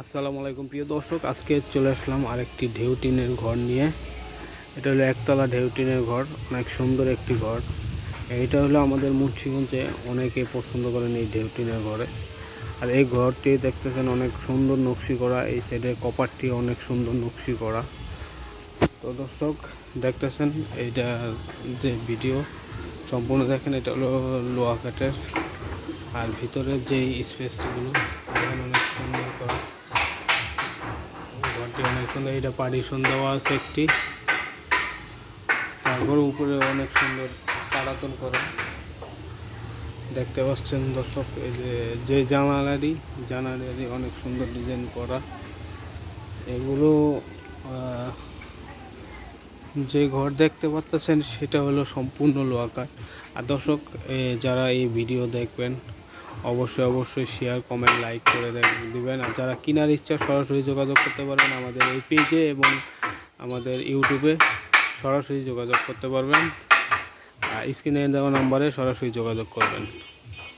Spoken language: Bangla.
আসসালামু আলাইকুম। প্রিয় দর্শক, আজকে চলে আসলাম আরেকটি ঢেউ টিনের ঘর নিয়ে। এটা হলো একতলা ঢেউ টিনের ঘর, অনেক সুন্দর একটি ঘর। এইটা হলো আমাদের মুন্সিগঞ্জে অনেকে পছন্দ করেন এই ঢেউ টিনের ঘরে। আর এই ঘরটি দেখতেছেন অনেক সুন্দর নকশি করা, এই সাইডে কপারটি অনেক সুন্দর নকশি করা। তো দর্শক, দেখতেছেন, এইটা যে ভিডিও, সম্পূর্ণ দেখেন, এটা হলো লোয়া কাঠের আর ভিতরের যে স্পেসগুলো অনেক ঘরটি অনেক সুন্দর এটা পার্টিশন দেওয়া আছে একটি। তারপর উপরে অনেক সুন্দর তাড়াতন করা। দেখতে পাচ্ছেন দর্শক, এই যে যে জানালারি জানালারি অনেক সুন্দর ডিজাইন করা। এগুলো যে ঘর দেখতে পাচ্ছেন, সেটা হলো সম্পূর্ণ লোয়াকার আর দর্শক যারা এই ভিডিও দেখবেন অবশ্যই অবশ্যই শেয়ার কমেন্ট লাইক করে দেবেন। আর যারা কেনার ইচ্ছা সরাসরি যোগাযোগ করতে পারেন আমাদের এই পেজে এবং আমাদের ইউটিউবে সরাসরি যোগাযোগ করতে পারবেন। আর স্ক্রিনে দেওয়া নাম্বারে সরাসরি যোগাযোগ করবেন।